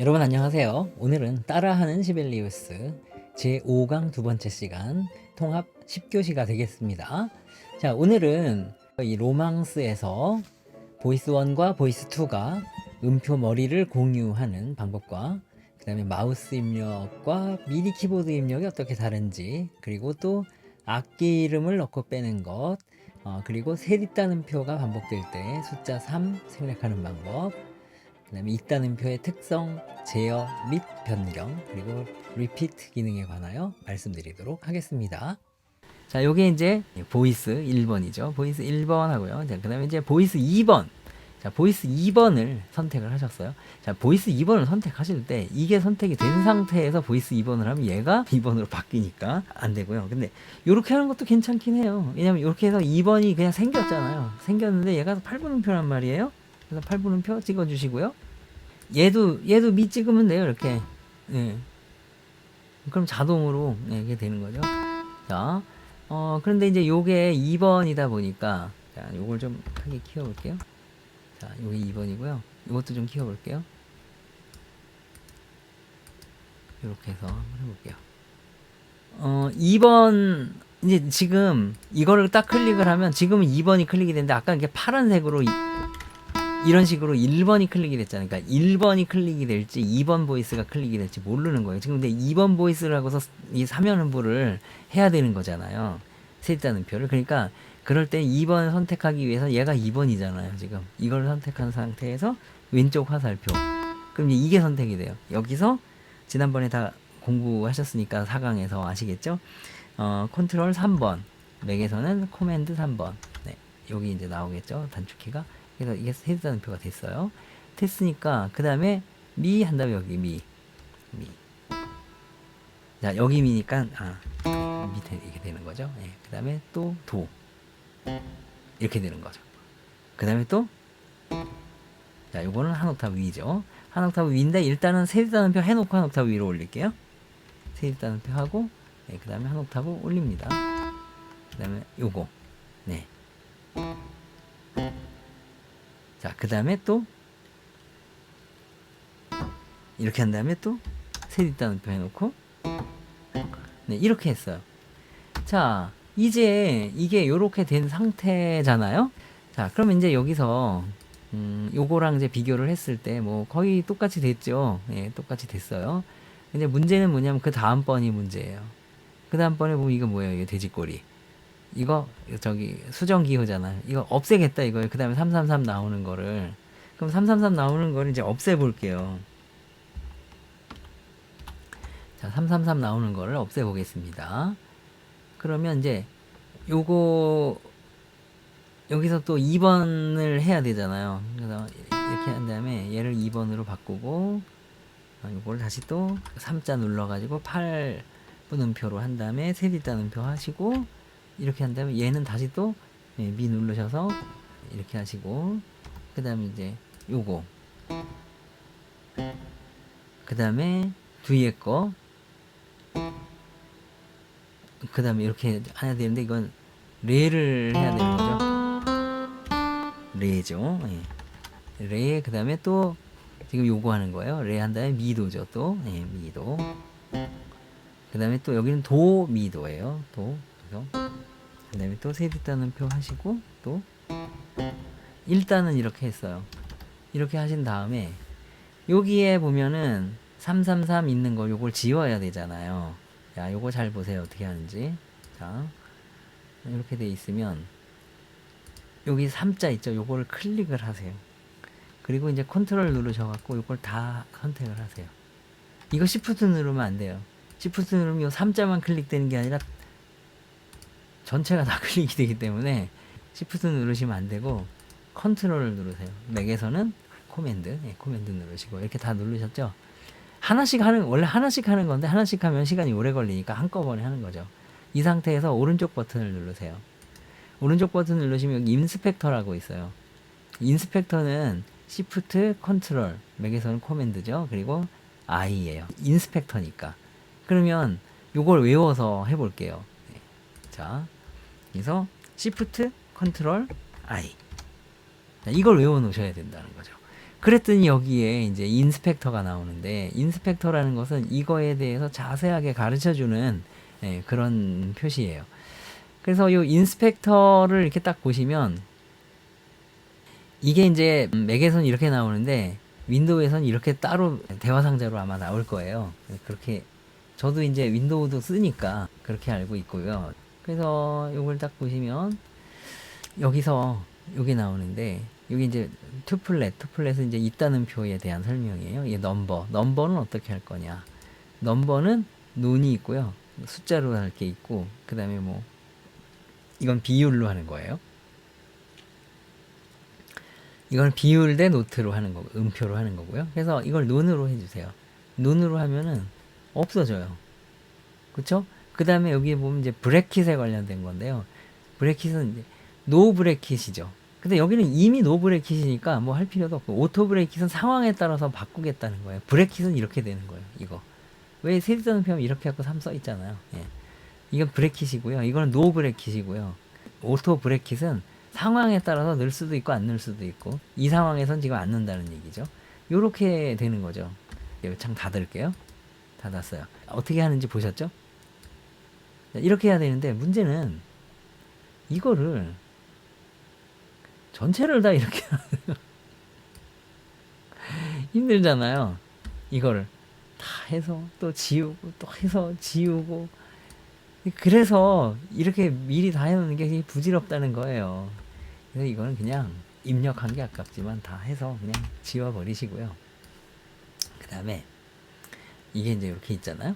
여러분 안녕하세요. 오늘은 따라하는 시벨리우스 제5강 두 번째 시간 통합 10교시가 되겠습니다. 자, 오늘은 이 로망스에서 보이스 1과 보이스 2가 음표 머리를 공유하는 방법과 그 다음에 마우스 입력과 미디 키보드 입력이 어떻게 다른지 그리고 또 악기 이름을 넣고 빼는 것 어, 그리고 셋 있다는 표가 반복될 때 숫자 3 생략하는 방법 그 다음에 있다는 표의 특성, 제어 및 변경, 그리고 리피트 기능에 관하여 말씀드리도록 하겠습니다. 자, 요게 이제 보이스 1번이죠. 보이스 1번 하고요. 자, 그 다음에 이제 보이스 2번. 자, 보이스 2번을 선택을 하셨어요. 자, 보이스 2번을 선택하실 때 이게 선택이 된 상태에서 보이스 2번을 하면 얘가 2번으로 바뀌니까 안 되고요. 근데 이렇게 하는 것도 괜찮긴 해요. 왜냐면 이렇게 해서 2번이 그냥 생겼잖아요. 생겼는데 얘가 8분음표란 말이에요. 그래서 8분음표 찍어주시고요. 얘도 얘도 미 찍으면 돼요. 이렇게. 예. 그럼 자동으로 네, 이게 되는 거죠. 자, 어 그런데 이제 요게 2번이다 보니까 자, 요걸 좀 크게 키워볼게요. 자, 요게 2번이고요. 이것도 좀 키워볼게요. 이렇게 해서 한번 해볼게요. 어, 2번, 이제 지금 이거를 딱 클릭을 하면 지금은 2번이 클릭이 되는데 아까 이게 파란색으로 이, 이런 식으로 1번이 클릭이 됐잖아요. 그러니까 1번이 클릭이 될지 2번 보이스가 클릭이 될지 모르는 거예요. 지금 근데 2번 보이스를 하고서 이 사면음부를 해야 되는 거잖아요. 셋다는 표를. 그러니까 그럴 때 2번 선택하기 위해서 얘가 2번이잖아요. 지금 이걸 선택한 상태에서 왼쪽 화살표. 그럼 이제 이게 선택이 돼요. 여기서 지난번에 다 공부하셨으니까 4강에서 아시겠죠? 어, 컨트롤 3번. 맥에서는 코맨드 3번. 네. 여기 이제 나오겠죠? 단축키가. 그래서 이게 세다는 표가 됐어요. 됐으니까 그 다음에 미 한 다음에 여기 미. 미. 자, 여기 미니까 아, 밑에 이렇게 되는 거죠. 예. 그 다음에 또 도. 이렇게 되는 거죠. 그 다음에 또 자, 요거는 한 옥타브 위죠. 한 옥타브 위인데 일단은 세다는 표 해놓고 한 옥타브 위로 올릴게요. 세다는 표 하고 네, 그 다음에 한 옥타브 올립니다. 그 다음에 요거 네. 자, 그 다음에 또 이렇게 한 다음에 또셋 있다는 표 해놓고 네, 이렇게 했어요. 자, 이제 이게 요렇게 된 상태잖아요. 자, 그러면 이제 여기서 음, 요거랑 이제 비교를 했을 때 뭐 거의 똑같이 됐죠. 예, 똑같이 됐어요. 근데 문제는 뭐냐면 그 다음 번이 문제예요. 그 다음 번에 보면 이거 뭐예요? 이거 돼지꼬리. 이거 저기 수정 기호잖아요. 이거 없애겠다 이거예요. 그 다음에 333 나오는 거를. 그럼 333 나오는 거를 이제 없애 볼게요. 자, 333 나오는 거를 없애 보겠습니다. 그러면 이제 요거 여기서 또 2번을 해야 되잖아요. 그래서 이렇게 한 다음에 얘를 2번으로 바꾸고 어, 요거를 다시 또 3자 눌러가지고 8분음표로 한 다음에 셋 있다는 표 하시고 이렇게 한 다음에 얘는 다시 또 예, 미 누르셔서 이렇게 하시고 그 다음에 이제 요거. 그 다음에 뒤에 거. 그 다음에 이렇게 해야 되는데 이건 레를 해야 되는 거죠. 레죠. 예. 레그 다음에 또 지금 요거 하는 거예요. 레 한 다음에 미도죠 또. 예, 미도. 그 다음에 또 여기는 도 미도예요. 도. 그래서 그 다음에 또 세비다는 표 하시고 또 일단은 이렇게 했어요. 이렇게 하신 다음에 여기에 보면은 333 있는 거 요걸 지워야 되잖아요. 자 요거 잘 보세요. 어떻게 하는지. 자 이렇게 돼 있으면 여기 3자 있죠? 요거를 클릭을 하세요. 그리고 이제 컨트롤 누르셔 갖고 요걸 다 선택을 하세요. 이거 시프트 누르면 안 돼요. 시프트 누르면 요 3자만 클릭되는 게 아니라 전체가 다 클릭이 되기 때문에 시프트 누르시면 안 되고 컨트롤을 누르세요. 맥에서는 코맨드, 예, 코맨드 누르시고 이렇게 다 누르셨죠? 하나씩 하는 원래 하나씩 하는 건데 하나씩 하면 시간이 오래 걸리니까 한꺼번에 하는 거죠. 이 상태에서 오른쪽 버튼을 누르세요. 오른쪽 버튼 누르시면 여기 인스펙터라고 있어요. 인스펙터는 시프트 컨트롤 맥에서는 코맨드죠. 그리고 I예요. 인스펙터니까. 그러면 요걸 외워서 해볼게요. 네. 자, 그래서 Shift, Control, I. 자, 이걸 외워 놓으셔야 된다는 거죠. 그랬더니 여기에 이제 인스펙터가 나오는데 인스펙터라는 것은 이거에 대해서 자세하게 가르쳐 주는 예, 그런 표시예요. 그래서 이 인스펙터를 이렇게 딱 보시면 이게 이제 맥에서는 이렇게 나오는데 윈도우에서는 이렇게 따로 대화 상자로 아마 나올 거예요. 그렇게 저도 이제 윈도우도 쓰니까 그렇게 알고 있고요. 그래서 이걸 딱 보시면 여기서 여기 나오는데 여기 이제 투플렛, 투플렛은 이제 있다는 표에 대한 설명이에요. 이게 넘버, 넘버는 어떻게 할 거냐? 넘버는 논이 있고요. 숫자로 할 게 있고, 그 다음에 뭐 이건 비율로 하는 거예요. 이건 비율 대 노트로 하는 거고, 음표로 하는 거고요. 그래서 이걸 논으로 해주세요. 논으로 하면은 없어져요. 그쵸? 그 다음에 여기 보면 이제 브레킷에 관련된 건데요. 브레킷은 이제 노 브레킷이죠. 근데 여기는 이미 노 브레킷이니까 뭐 할 필요도 없고 오토 브레킷은 상황에 따라서 바꾸겠다는 거예요. 브레킷은 이렇게 되는 거예요. 이거 왜 세리자는 표현 이렇게 갖고 3 써 있잖아요. 예. 이건 브레킷이고요. 이거는 노 브레킷이고요. 오토 브레킷은 상황에 따라서 넣을 수도 있고 안 넣을 수도 있고 이 상황에선 지금 안 넣는다는 얘기죠. 요렇게 되는 거죠. 창 닫을게요. 닫았어요. 어떻게 하는지 보셨죠? 자, 이렇게 해야 되는데 문제는 이거를 전체를 다 이렇게 힘들잖아요. 이거를 다 해서 또 지우고 또 해서 지우고 그래서 이렇게 미리 다 해놓는 게 부질없다는 거예요. 그래서 이거는 그냥 입력한 게 아깝지만 다 해서 그냥 지워버리시고요. 그 다음에 이게 이제 이렇게 있잖아요.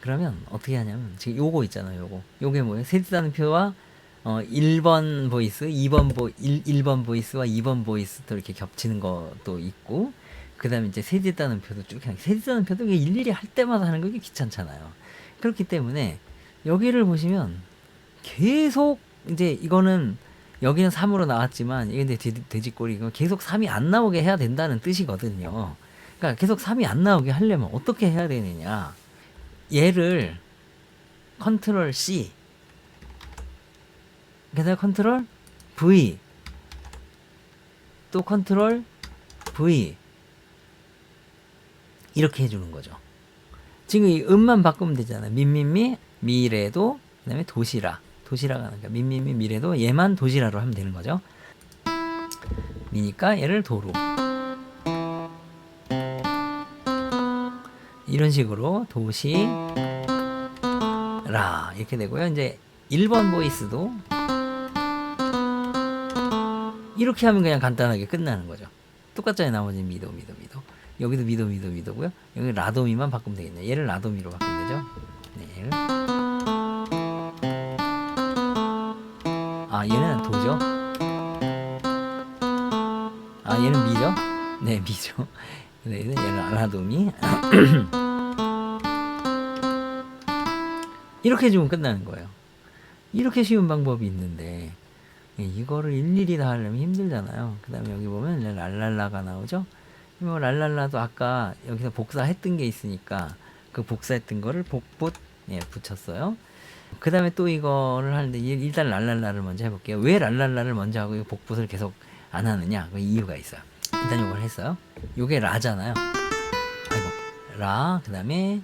그러면 어떻게 하냐면 지금 요거 있잖아요. 요거 요게 뭐예요? 세지다는 표와 어 1번 보이스, 2번 보 1, 1번 보이스와 2번 보이스도 이렇게 겹치는 것도 있고 그 다음에 이제 세지다는 표도 쭉 그냥 세지다는 표도 일일이 할 때마다 하는 거 이게 귀찮잖아요. 그렇기 때문에 여기를 보시면 계속 이제 이거는 여기는 3으로 나왔지만 이게 근데 돼지, 돼지꼬리 이거 계속 3이 안 나오게 해야 된다는 뜻이거든요. 그러니까 계속 3이 안 나오게 하려면 어떻게 해야 되느냐? 얘를 컨트롤 C 그다음에 컨트롤 V 또 컨트롤 V 이렇게 해주는 거죠. 지금 이 음만 바꾸면 되잖아요. 민민미 미래도 그다음에 도시락 도시락 하는 거 민민미 미래도 얘만 도시락으로 하면 되는 거죠. 미니까 얘를 도로 이런 식으로 도시 라 이렇게 되고요. 이제 1번 보이스도 이렇게 하면 그냥 간단하게 끝나는 거죠. 똑같잖아요. 나머지 미도 미도 미도. 여기도 미도 미도 미도고요. 여기 라도미만 바꾸면 되겠네요. 얘를 라도미로 바꾸면 되죠. 네. 얘를. 아 얘는 도죠. 아 얘는 미죠. 네 미죠. 네, 얘는 라도미. 이렇게 해주면 끝나는 거예요. 이렇게 쉬운 방법이 있는데 예, 이거를 일일이 다 하려면 힘들잖아요. 그 다음에 여기 보면 랄랄라가 나오죠. 뭐 랄랄라도 아까 여기서 복사했던 게 있으니까 그 복사했던 거를 복붙 예, 붙였어요. 그 다음에 또 이거를 하는데 일단 랄랄라를 먼저 해볼게요. 왜 랄랄라를 먼저 하고 이 복붙을 계속 안 하느냐? 그 이유가 있어요. 일단 이걸 했어요. 요게 라잖아요. 아이고 라. 그 다음에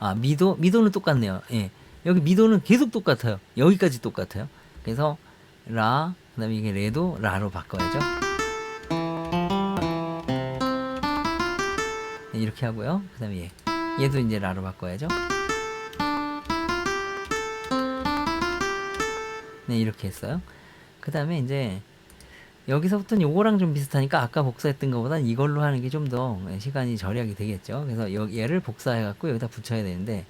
아 미도 미도는 똑같네요. 예. 여기 미도는 계속 똑같아요. 여기까지 똑같아요. 그래서 라 그 다음에 이게 레도 라로 바꿔야죠. 네, 이렇게 하고요. 그 다음에 얘 얘도 이제 라로 바꿔야죠. 네 이렇게 했어요. 그 다음에 이제 여기서부터는 요거랑 좀 비슷하니까 아까 복사했던 것보다 이걸로 하는 게 좀 더 시간이 절약이 되겠죠. 그래서 여, 얘를 복사해 갖고 여기다 붙여야 되는데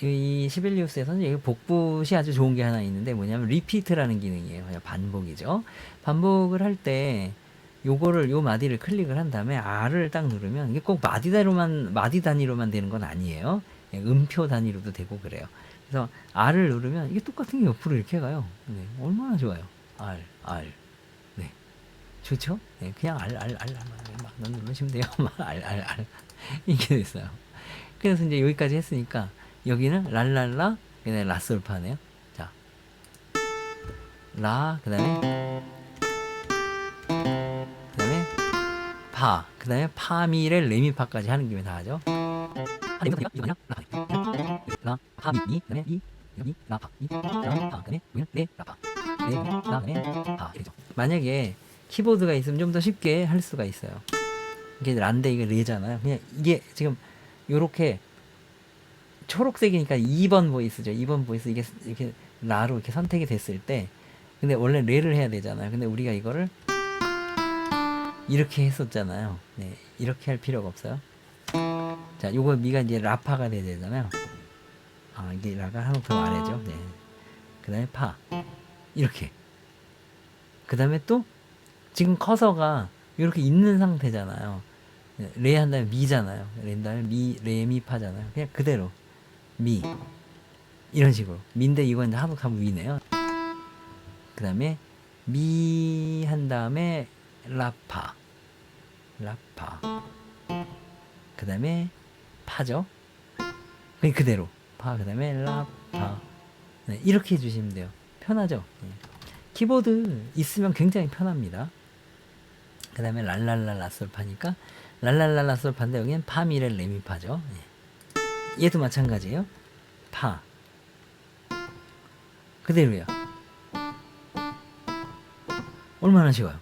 이 시벨리우스에서는 여기 복붙이 아주 좋은 게 하나 있는데 뭐냐면 리피트라는 기능이에요. 반복이죠. 반복을 할 때 요거를 요 마디를 클릭을 한 다음에 R을 딱 누르면 이게 꼭 마디 단위로만 마디 단위로만 되는 건 아니에요. 그냥 음표 단위로도 되고 그래요. 그래서 R을 누르면 이게 똑같은 게 옆으로 이렇게 가요. 네, 얼마나 좋아요. R, R. 네. 좋죠? 네, 그냥 알, 알, 알, 알, 막 누르시면 돼요. 막 알, 알, 알. 이게 됐어요. 그래서 이제 여기까지 했으니까 여기는 랄랄라, 그 다음에 라솔파네요. 자. 라, 그 다음에, 그 다음에 파. 그 다음에 파미를 레미파까지 하는 김에 다 하죠. 만약에 키보드가 있으면 좀 더 쉽게 할 수가 있어요. 이게 란데 이게 레잖아요. 그냥 이게 지금 요렇게 초록색이니까 2번 보이스죠. 2번 보이스 이게 이렇게 라로 이렇게 선택이 됐을 때 근데 원래 레를 해야 되잖아요. 근데 우리가 이거를 이렇게 했었잖아요. 네, 이렇게 할 필요가 없어요. 자, 요거 미가 이제 라파가 돼야 되잖아요. 아, 이게 라가 한옥 더 아래죠. 네. 그 다음에 파. 이렇게. 그 다음에 또, 지금 커서가 이렇게 있는 상태잖아요. 네, 레한 다음에 미잖아요. 다음에 미, 레, 미, 파잖아요. 그냥 그대로. 미. 이런 식으로. 미인데 이건 이제 한옥 하면 위네요. 그 다음에 미 한 다음에 라파. 라파. 그 다음에 파죠. 그냥 그대로 파. 그 다음에 라파. 네, 이렇게 해주시면 돼요. 편하죠. 네. 키보드 있으면 굉장히 편합니다. 그 다음에 랄랄라 라솔 파니까 랄랄라 라솔 파인데 여기는 파미렐 레미파죠. 네. 얘도 마찬가지예요. 파. 그대로요. 얼마나 쉬워요.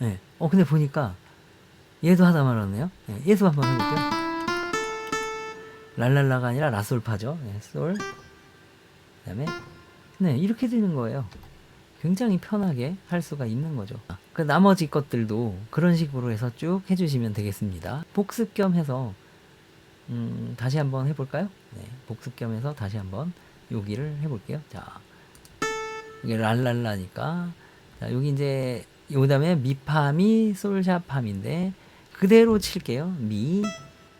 네. 어 근데 보니까 얘도 하다 말았네요. 네. 얘도 한번 해볼게요. 랄랄라가 아니라 라솔파죠. 네. 솔. 그다음에 네 이렇게 되는 거예요. 굉장히 편하게 할 수가 있는 거죠. 그 나머지 것들도 그런 식으로 해서 쭉 해주시면 되겠습니다. 복습 겸 해서 음, 다시 한번 해볼까요? 네, 복습 겸 해서 다시 한번 여기를 해볼게요. 자, 이게 랄랄라니까 자 여기 이제 요 다음에 미파미 솔샤팜인데 그대로 칠게요. 미,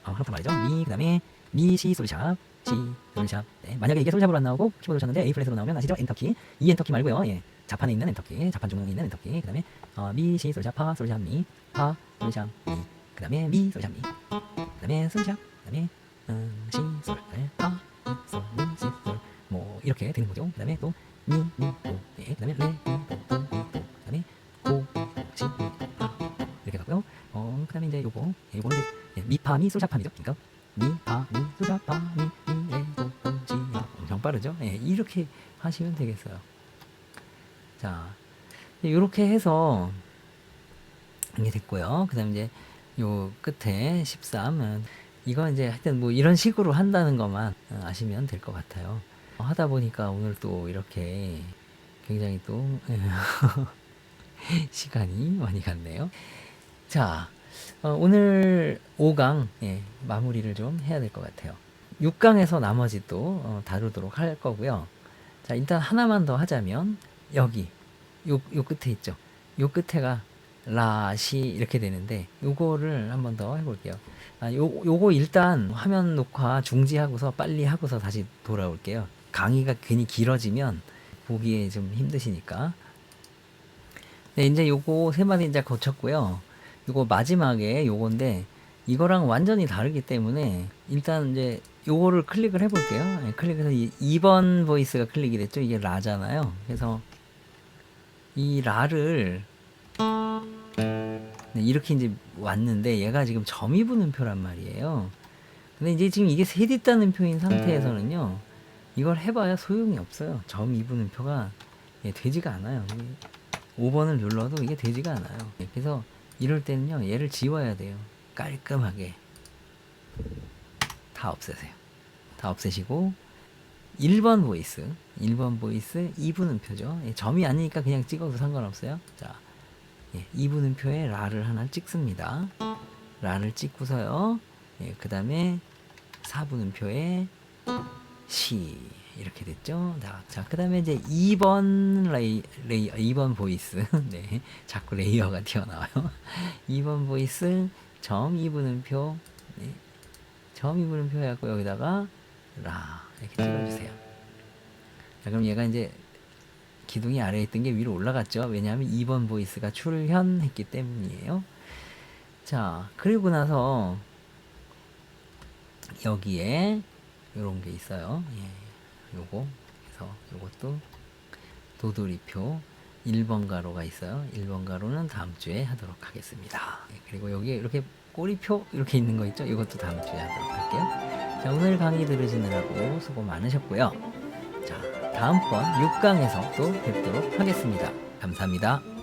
어, 한번 말이죠. 미 그다음에 미시 솔샵 시 솔샵. 네, 만약에 이게 솔샵으로 안 나오고 키보드 쳤는데 A 플랫으로 나오면 아시죠? 엔터키. 이 엔터키 말고요. 예. 자판에 있는 엔터키, 자판 중앙에 있는 엔터키. 그 다음에 어, 미, 시, 솔샵, 파, 솔샵, 미, 파, 솔샵, 미. 그 다음에 미, 솔샵, 미. 그 다음에 솔샵. 그다음에 음, 시, 솔, 네, 파, 미, 솔, 미, 시, 솔. 뭐 이렇게 되는 거죠. 그 다음에 또 미, 미, 도. 네, 그 다음에 레, 미, 도, 도, 미, 도. 그 다음에 고, 시, 미, 파. 이렇게 가고요. 어, 그 다음에 이제 요거, 예, 요거는 이제 예, 미, 파, 미, 솔샵, 파이죠. 그러니까 미, 파, 미, 솔샵, 파, 미, 미, 레, 도, 도, 시, 야. 엄청 빠르죠? 예, 이렇게 하시면 되겠어요. 자, 이렇게 해서 이게 됐고요. 그 다음에 이제 요 끝에 13. 은 이거 이제 하여튼 뭐 이런 식으로 한다는 것만 어, 아시면 될 것 같아요. 어, 하다 보니까 오늘 또 이렇게 굉장히 또 시간이 많이 갔네요. 자, 어, 오늘 5강 예, 마무리를 좀 해야 될 것 같아요. 6강에서 나머지 또 어, 다루도록 할 거고요. 자, 일단 하나만 더 하자면 여기 요, 요 끝에 있죠. 요 끝에가 라시 이렇게 되는데 요거를 한번 더 해볼게요. 아, 요, 요거 일단 화면 녹화 중지하고서 빨리 하고서 다시 돌아올게요. 강의가 괜히 길어지면 보기에 좀 힘드시니까. 네, 이제 요거 세 마디 이제 거쳤고요. 요거 마지막에 요건데 이거랑 완전히 다르기 때문에 일단 이제 요거를 클릭을 해볼게요. 네, 클릭해서 이 2번 보이스가 클릭이 됐죠. 이게 라잖아요. 그래서 이 라를 네, 이렇게 이제 왔는데 얘가 지금 점이 부는 표란 말이에요. 근데 이제 지금 이게 셋 있다는 표인 상태에서는요. 이걸 해봐야 소용이 없어요. 점 이 부는 표가 예, 되지가 않아요. 5번을 눌러도 이게 되지가 않아요. 예, 그래서 이럴 때는요. 얘를 지워야 돼요. 깔끔하게 다 없애세요. 다 없애시고 1번 보이스, 1번 보이스 2분음 표죠. 예, 점이 아니니까 그냥 찍어도 상관없어요. 자, 예, 2분음 표에 라를 하나 찍습니다. 라를 찍고서요. 예, 그 다음에 4분음 표에 시 이렇게 됐죠. 자, 자그 다음에 이제 2번 레이, 레이 2번 보이스. 네, 자꾸 레이어가 튀어나와요. 2번 보이스 점 2분음 표. 네, 점 2분음 표 해갖고 여기다가 라 이렇게 찍어주세요. 자, 그럼 얘가 이제 기둥이 아래에 있던 게 위로 올라갔죠. 왜냐하면 2번 보이스가 출현했기 때문이에요. 자, 그리고 나서 여기에 이런 게 있어요. 예, 요거. 그래서 요것도 도돌이표. 1번 가로가 있어요. 1번 가로는 다음 주에 하도록 하겠습니다. 네, 그리고 여기 이렇게 꼬리표 이렇게 있는 거 있죠? 이것도 다음 주에 하도록 할게요. 자, 오늘 강의 들으시느라고 수고 많으셨고요. 자, 다음번 6강에서 또 뵙도록 하겠습니다. 감사합니다.